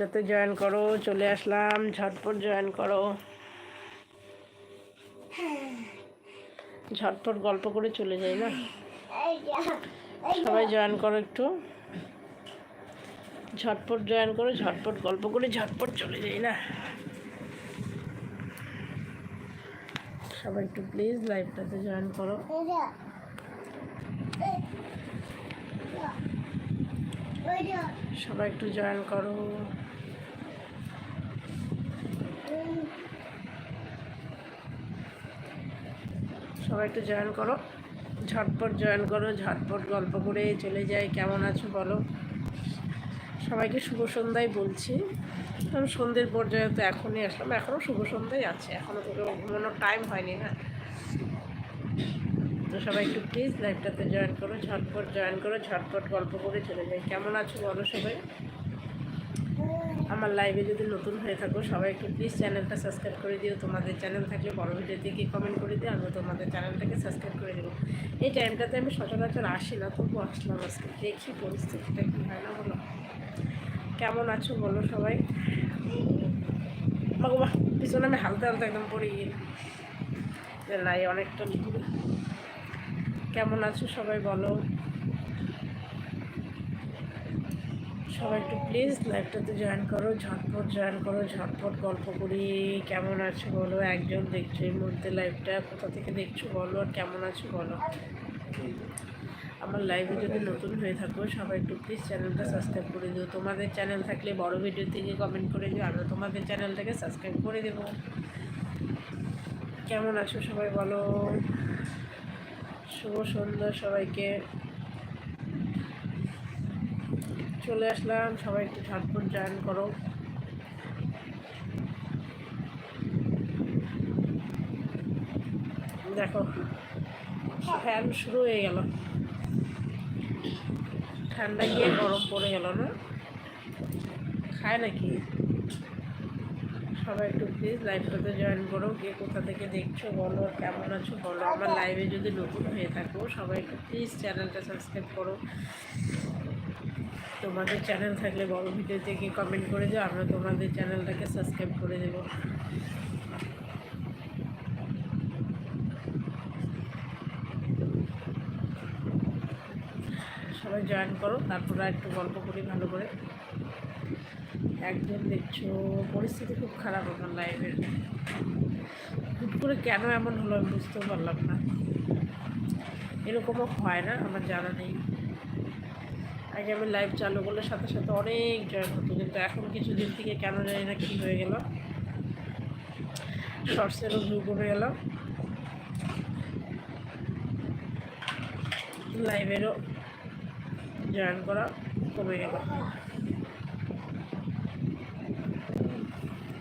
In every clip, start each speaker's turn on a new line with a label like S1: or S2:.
S1: লাইভটাতে join করো, চলে আসলাম, ঝটপট জয়েন করো। ঝটপট গল্প করে চলে যাই না? সবাই জয়েন করো একটু। ঝটপট জয়েন করো, ঝটপট গল্প করে ঝটপট চলে যাই না? সবাই একটু প্লিজ লাইভটাতে জয়েন করো। সবাই একটু জয়েন করো। সবাই একটু জয়েন করো। ঝটপট জয়েন করো, ঝটপট গল্প করে চলে যাই। কেমন আছো বলো? সবাইকে শুভ সন্ধ্যায় বলছি। আমি সন্ধ্যের পর্যায়ে তো এখনই আসলাম, এখনও শুভ সন্ধ্যায় আছে। এখনও তোকে ঘুমানোর টাইম হয়নি না তো সবাই একটু প্লিজ লাইভটাতে জয়েন করো, ঝটপট জয়েন করো, ঝটপট গল্প করে চলে যাই। কেমন আছো বলো সবাই? আমার লাইভে যদি নতুন হয়ে থাকো, সবাই একটু প্লিজ চ্যানেলটা সাবস্ক্রাইব করে দিও। তোমাদের চ্যানেল থাকলে বড় ভিডিওতে গিয়ে কমেন্ট করে দিও আমি তোমাদের চ্যানেলটাকে সাবস্ক্রাইব করে দেবো। এই টাইমটাতে আমি সচরাচর আসি না, তবু আসলাম আজকে। দেখি পরিস্থিতিটা কী হয় না বলো। কেমন আছো বলো সবাই? পিছনে আমি হালতে হালতে একদম পড়ে গিয়ে নাই অনেকটা কেমন আছো সবাই বলো? সবাই একটু প্লিজ লাইভটাতে জয়েন করো, ঝটপট জয়েন করো, ঝটপট গল্প করি। কেমন আছো বলো? একজন দেখছ এই মুহূর্তে লাইভটা কোথা থেকে দেখছ বলো? আর কেমন আছো বলো? আমার লাইভে যদি নতুন হয়ে থাকো, সবাই একটু প্লিজ চ্যানেলটা সাবস্ক্রাইব করে দিও। তোমাদের চ্যানেল থাকলে বড় ভিডিও থেকে কমেন্ট করে দিও আমি তোমাদের চ্যানেলটাকে সাবস্ক্রাইব করে দেবো। কেমন আছো সবাই বলো? শুভ সন্ধ্যা সবাইকে। চলে আসলাম, সবাই একটু ঝটপট জয়েন করো। দেখো, ফ্যান শুরু হয়ে গেল। ঠান্ডা গিয়ে গরম পড়ে গেল না? খায় নাকি? সবাই একটু প্লিজ লাইভটাতে জয়েন করো। কে কোথা থেকে দেখছ বলো আর কেমন আছো বলো। আমার লাইভে যদি নতুন হয়ে থাকো সবাই একটু প্লিজ চ্যানেলটা সাবস্ক্রাইব করো। তোমাদের চ্যানেল থাকলে বড় ভিডিও থেকে কমেন্ট করে দিও আমরা তোমাদের চ্যানেলটাকে সাবস্ক্রাইব করে দেব। সবাই জয়েন করো তারপরে একটু গল্প করি ভালো করে। একজন দেখছ, পরিস্থিতি খুব খারাপ আমার লাইফের হুট করে কেন এমন হলো আমি বুঝতেও পারলাম না। এরকমও হয় না, আমার জানা নেই। আগে আমি লাইভ চালু করলে সাথে সাথে অনেক জয়েন হতো, কিন্তু এখন কিছুদিন থেকে কেন জানি না কী হয়ে গেল। শর্টসেরও ভিউ করে গেল। লাইভেরও জয়েন করা কমে গেল।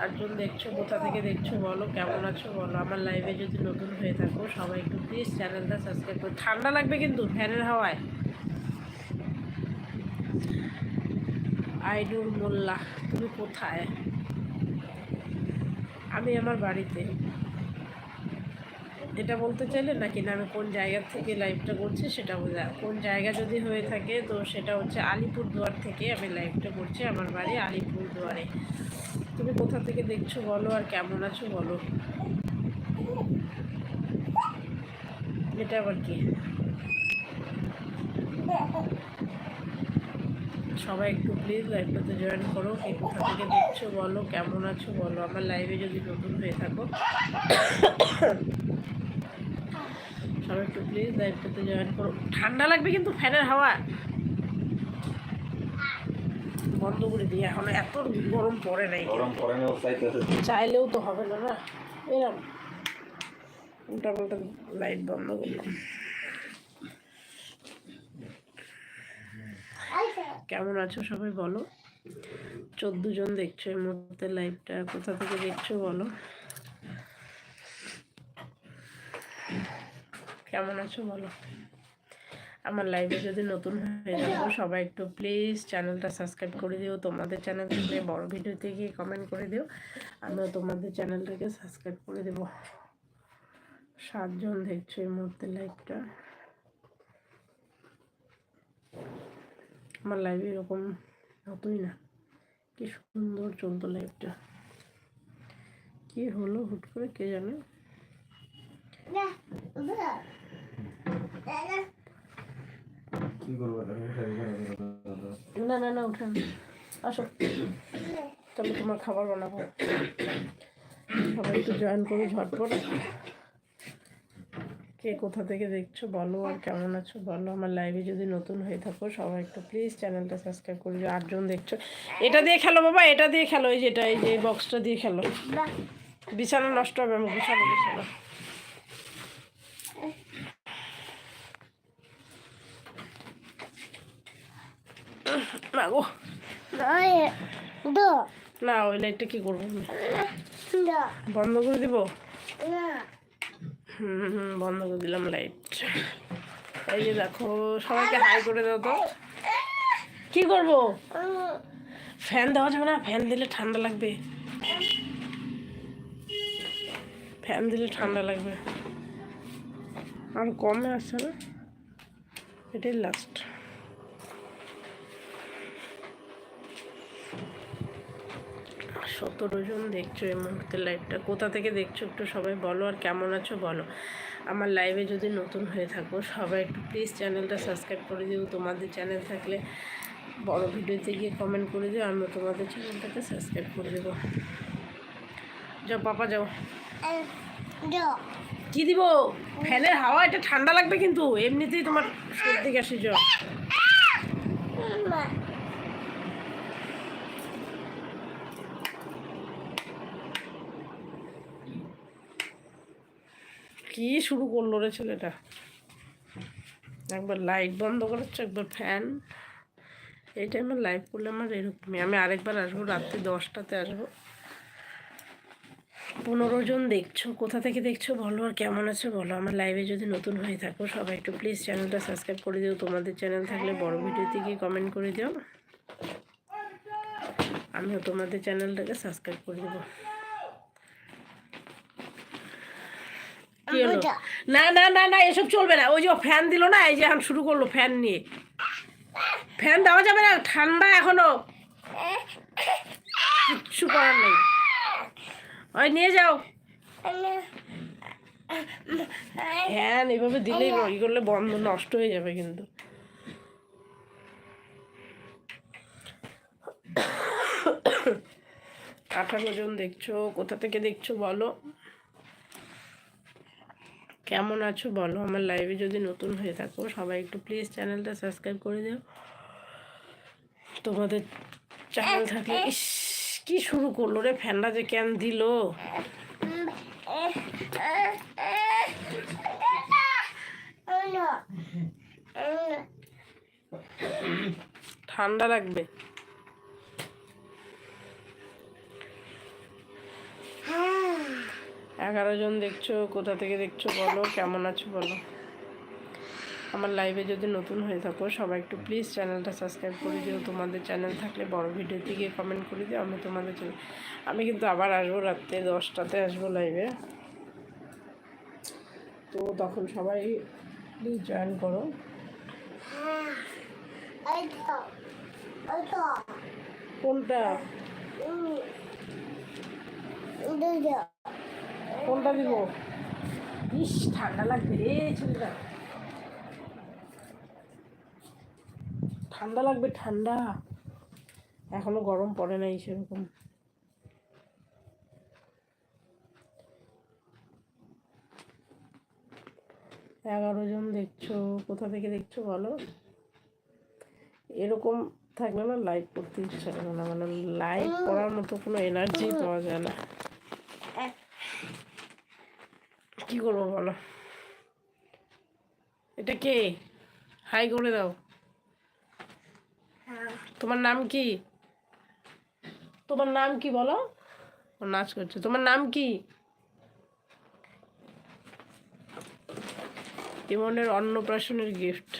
S1: চারজন দেখছ, কোথা থেকে দেখছ বলো, কেমন আছো বলো। আমার লাইভে যদি নতুন হয়ে থাকো, সবাই একটু প্লিজ চ্যানেলটা সাবস্ক্রাইব করো। ঠান্ডা লাগবে কিন্তু, ফ্যানের হাওয়ায়। আইনুর মোল্লা, তুমি কোথায়? আমি আমার বাড়িতে। এটা বলতে চাইলে নাকি না, আমি কোন জায়গা থেকে লাইভটা করছি সেটা বোঝা। কোন জায়গা যদি হয়ে থাকে, তো সেটা হচ্ছে আলিপুরদুয়ার থেকে আমি লাইভটা করছি, আমার বাড়ি আলিপুর দুয়ারে তুমি কোথা থেকে দেখছ বলো আর কেমন আছো বলো। এটা আবার কি? সবাই একটু প্লিজ লাইভটাতে জয়েন করো, কে কোথা থেকে দেখছ বলো, কেমন আছো বলো। আমার লাইভে যদি নতুন হয়ে থাকো, সবাই একটু প্লিজ লাইভটাতে জয়েন করো। ঠান্ডা লাগবে কিন্তু ফ্যানের হাওয়া। বন্ধ করে দিই এখন এত গরম পড়ে নাই।
S2: গরম পড়ে না
S1: চাইলেও তো হবে না না। এরম উল্টা পাল্টা লাইট বন্ধ করলাম। কেমন আছো সবাই বলো? চোদ্দ জন দেখছ এই মুহূর্তে লাইভটা কোথা থেকে দেখছ বলো? কেমন আছো বলো? আমার লাইভে যদি নতুন হয়ে যাব সবাই একটু প্লিজ চ্যানেলটা সাবস্ক্রাইব করে দিও। তোমাদের চ্যানেল থেকে বড় ভিডিওতে গিয়ে কমেন্ট করে দিও। আমিও তোমাদের চ্যানেলটাকে সাবস্ক্রাইব করে দেবো। সাতজন দেখছ এই মুহূর্তে লাইভটা আমার লাইভে এরকম হতোই না। কি সুন্দর চলতো লাইফটা কি হলো হুট করে কে জানে?
S2: কি করব?
S1: না না না উঠেন আসো। তাহলে তোমার খাবার বানাবো। সবাই একটু জয়েন করো ঝটপট। কে কোথা থেকে দেখছ বলো আর কেমন আছো বলো। আমার লাইভে যদি নতুন হয়ে থাকো সবাই একটু প্লিজ চ্যানেলটা সাবস্ক্রাইব করে দিও। আটজন দেখছ। এটা দিয়ে খেলো বাবা এটা দিয়ে খেলো। এই যেটা এই যে বক্সটা দিয়ে খেলো। বিছানা নষ্ট হবে আমি বিছানা বিছানা মাগো না ওই লাইটটা কি করব? বন্ধ করে দিব? হুম বন্ধ করে দিলাম লাইট এই যে দেখো সবাইকে হাই করে দাও তো। কি করব? ফ্যান দেওয়া যাবে না ফ্যান দিলে ঠান্ডা লাগবে। ফ্যান দিলে ঠান্ডা লাগবে। আর কমে আসছে না? এটাই লাস্ট সতেরো জন দেখছ এই মুহূর্তে লাইভটা কোথা থেকে দেখছ একটু সবাই বলো আর কেমন আছো বলো। আমার লাইভে যদি নতুন হয়ে থাকো, সবাই একটু প্লিজ চ্যানেলটা সাবস্ক্রাইব করে দিও। তোমাদের চ্যানেল থাকলে বড় ভিডিওতে গিয়ে কমেন্ট করে দিও, আমিও তোমাদের চ্যানেলটাকে সাবস্ক্রাইব করে দেবো। যাও পাপা, যাও। কি দিব? ফ্যানের হাওয়া, এটা ঠান্ডা লাগবে কিন্তু। এমনিতেই তোমার সর্দি কাশি জ্বর। কি শুরু করল রে ছেলেটা? একবার লাইট বন্ধ করেছে, একবার ফ্যান এই টাইমে লাইভ করলে আমার এরকমই। আমি আরেকবার আসব, রাত্রি দশটাতে আসব। পনেরো জন দেখছ, কোথা থেকে দেখছ বলো আর কেমন আছে বলো। আমার লাইভে যদি নতুন হয়ে থাকো সবাই একটু প্লিজ চ্যানেলটা সাবস্ক্রাইব করে দিও। তোমাদের চ্যানেল থাকলে বড় ভিডিওতে গিয়ে কমেন্ট করে দিও। আমিও তোমাদের চ্যানেলটাকে সাবস্ক্রাইব করে দেবো। কি হলো? না না না না এসব চলবে না। ওই যে ফ্যান দিল না এই যে এখন শুরু করল ফ্যান নিয়ে। ফ্যান দেওয়া যাবে না ঠান্ডা এখনও। কিচ্ছু করার নেই। ওই নিয়ে যাও। ফ্যান এভাবে দিলেই ই করলে বন্ধ নষ্ট হয়ে যাবে কিন্তু। আঠারো জন দেখছ কোথা থেকে দেখছ বলো? কেমন আছো বলো? আমার লাইভে যদি নতুন হয়ে থাকো, সবাই একটু প্লিজ চ্যানেলটা সাবস্ক্রাইব করে দিও। তোমাদের চ্যানেল থাকলে কি শুরু করল রে? ফ্যানটা যে কেন দিল? ঠান্ডা লাগবে। এগারো জন দেখছ, কোথা থেকে দেখছ বলো, কেমন আছো বলো। আমার লাইভে যদি নতুন হয়ে থাকো, সবাই একটু প্লিজ চ্যানেলটা সাবস্ক্রাইব করে দিও। তোমাদের চ্যানেল থাকলে বড় ভিডিওতে গিয়ে কমেন্ট করে দিও। আমি তোমাদের চ্যানেল আমি কিন্তু আবার আসব রাত্রে দশটাতে আসব লাইভে তো তখন সবাই প্লিজ জয়েন করো। কোনটা? দিব। ইস, ঠান্ডা লাগবে রে ছেলেটা। ঠান্ডা লাগবে, ঠান্ডা। এখনও গরম পড়ে নাই সেরকম। এগারো জন দেখছ, কোথা থেকে দেখছ বলো? এরকম থাকলে না লাইভ করতে ইচ্ছা করে না মানে লাইভ করার মতো কোনো এনার্জি পাওয়া যায় না। কি করব বলো? এটা কে? হাই করে দাও। তোমার নাম কি? তোমার নাম কি বলো? ও নাচ করছে। তোমার নাম কি? ইমনের অন্নপ্রাশনের গিফট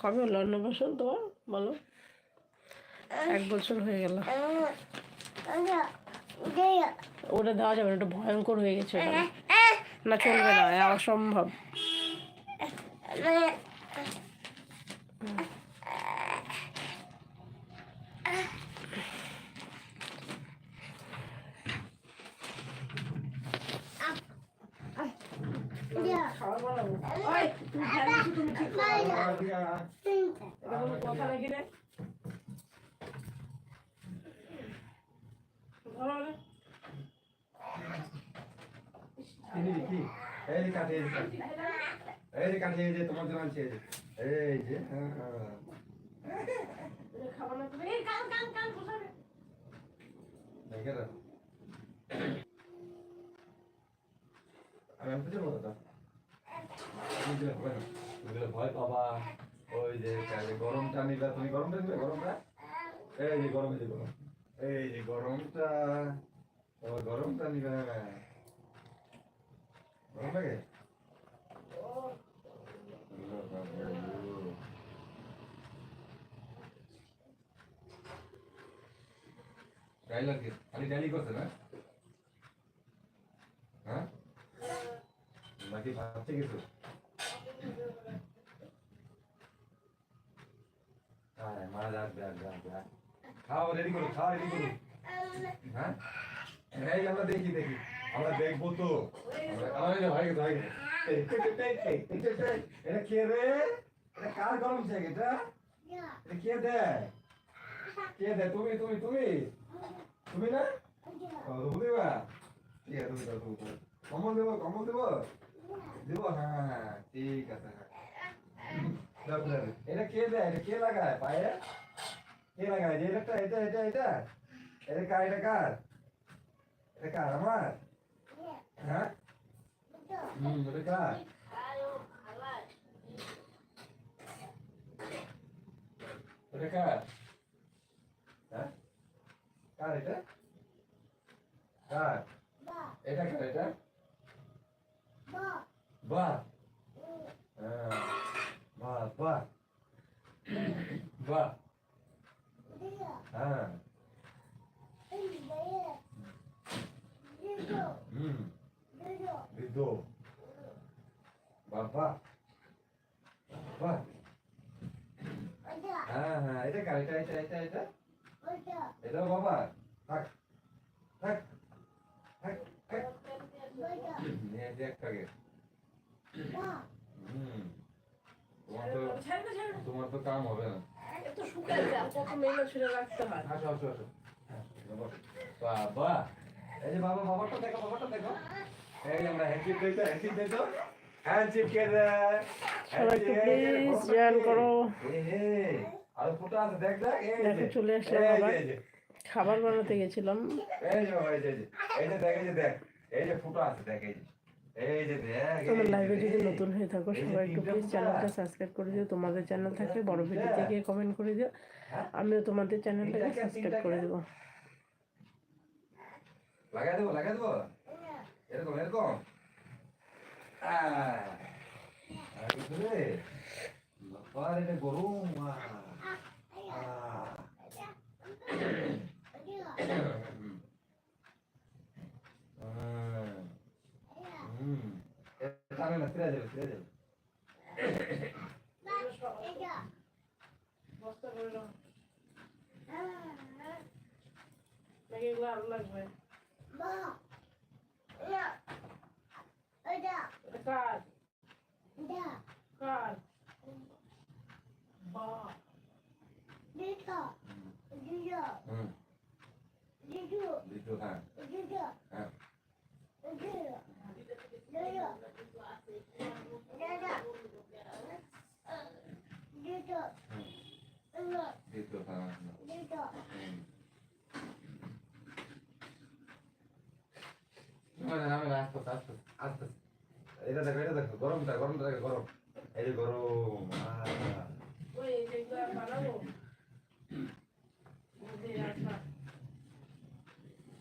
S1: কবে হলো অন্নপ্রাশন তোমার? বলো। এক বছর হয়ে গেল। ওটা দেওয়া যাবে না ওটা ভয়ঙ্কর হয়ে গেছে না চলবে না অসম্ভব খাবার বানাবো ওই তুমি ধ্যান দিচ্ছ তুমি ঠিক করে বানাও। এটা কোনো কথা নাকি রে ভালো হবে?
S2: কি? এই যে এই যে কাঠি। যে তোমার জন্য আনছি এই যে হ্যাঁ, ভয় পাবা। ওই যে গরমটা নিবা তুমি গরমটা নিবে গরমটা? এই যে গরম এই যে গরম। এই যে গরমটা গরমটা নিবে। গরম লাগে গাই লাগে খালি ডালি করছে না হ্যাঁ নাকি ভাবছে কিছু আরে মা যাক যাক যাক যাক খাও রেডি করো খাও রেডি করো হ্যাঁ এই আমরা দেখি দেখি আমরা দেখব তো। ভাই ভাই। এটা কে রে? এটা কার গরম চেক এটা? কে দেয়? কে দেয়? তুমি তুমি তুমি। তুমি না? তুমি দেবা? ঠিক কমল দেবো কমল দেবো? দেবো? হ্যাঁ হ্যাঁ, হ্যাঁ ঠিক আছে হ্যাঁ। এটা কে দেয়? এটা কে লাগায়? পায়ে? কে লাগায়? এটা এটা এটা এটা। এটা কার? এটা কার? এটা কার? আমার? হ্যাঁ হুম এটা কার এটা কার হ্যাঁ কার এটা কার এটা কার এটা হ্যাঁ বাহ বাহ বাহ হ্যাঁ হুম বৃদ্ধ বাবা বাহ হ্যাঁ হ্যাঁ এটা কার এটা এটা এটা এটা এটাও বাবা থাক থাক থাক থাক নিয়ে দেখ থাকে হুম তোমার তো। তোমার তো কাম হবে না
S1: এত শুকায় যায় কত মেলে ছেড়ে রাখতে হয়
S2: আসো আসো আসো বাবা এই যে বাবা বাবাটা দেখো বাবাটা দেখো। এই আমরা হ্যান্ডশিপ দেখো হ্যান্ডশিপ দেখো হ্যান্ডশিপ কে দেয়
S1: সবাই একটু প্লিজ করো।
S2: আর ফটো আছে দেখ দেখ এই
S1: দেখো চলে আসলাম আবার খাবার বানাতে গেছিলাম।
S2: এই যে এই যে এই যে। দেখ এই যে দেখ। এই যে ফটো আছে দেখ এই যে। এই যে দেখ এই
S1: তোমার লাইভে যদি নতুন হয়ে থাকো সবাই একটু প্লিজ চ্যানেলটা সাবস্ক্রাইব করে দিও। তোমাদের চ্যানেল থাকলে বড় ভিডিও থেকে কমেন্ট করে দিও।
S2: হ্যাঁ?
S1: আমিও তোমাদের চ্যানেলটাকে সাবস্ক্রাইব করে? দেবো।
S2: লাগাই দেবো লাগাই দেবো এরকম এরকম এটা গরম টানে না ফিরে যাবে ফিরে যাবে
S1: বস্তা করে লাগবে কার কার বা
S2: হুম দ্বিতীয় হ্যাঁ হ্যাঁ দ্বিতীয় হ্যাঁ হুম। না, না, না, আস্তে আস্তে, আস্তে আস্তে। এটা দেখো এটা দেখো গরমটা গরমটা দেখো গরম এই যে গরম আহ।
S1: ওই যেগুলো বানাবো মধ্যে রাখবা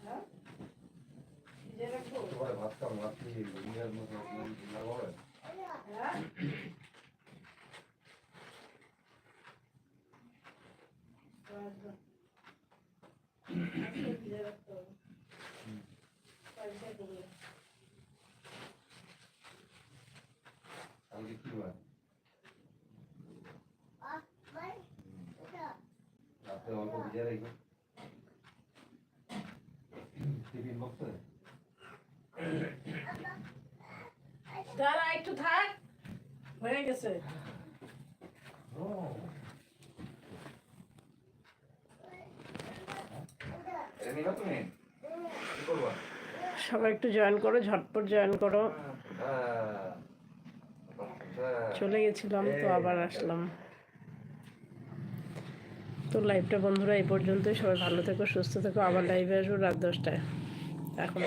S1: হ্যাঁ ভিজে রাখব
S2: তোমার ভাত খাও ভাত কি দুনিয়ার মতো লাগাবে
S1: হ্যাঁ রাখবা। আজকে ভিজে রাখতে হবে পয়সা করে
S2: কালকে কি বার টিফিন বক্সে?
S1: দাঁড়া একটু থাক। হয়ে গেছে।
S2: ও।
S1: সবাই একটু জয়েন করো ঝটপট জয়েন করো। চলে গেছিলাম তো আবার আসলাম। তো লাইভটা বন্ধুরা এই পর্যন্তই। সবাই ভালো থেকো, সুস্থ থেকো। আবার লাইভে আসব রাত দশটায়। এখন।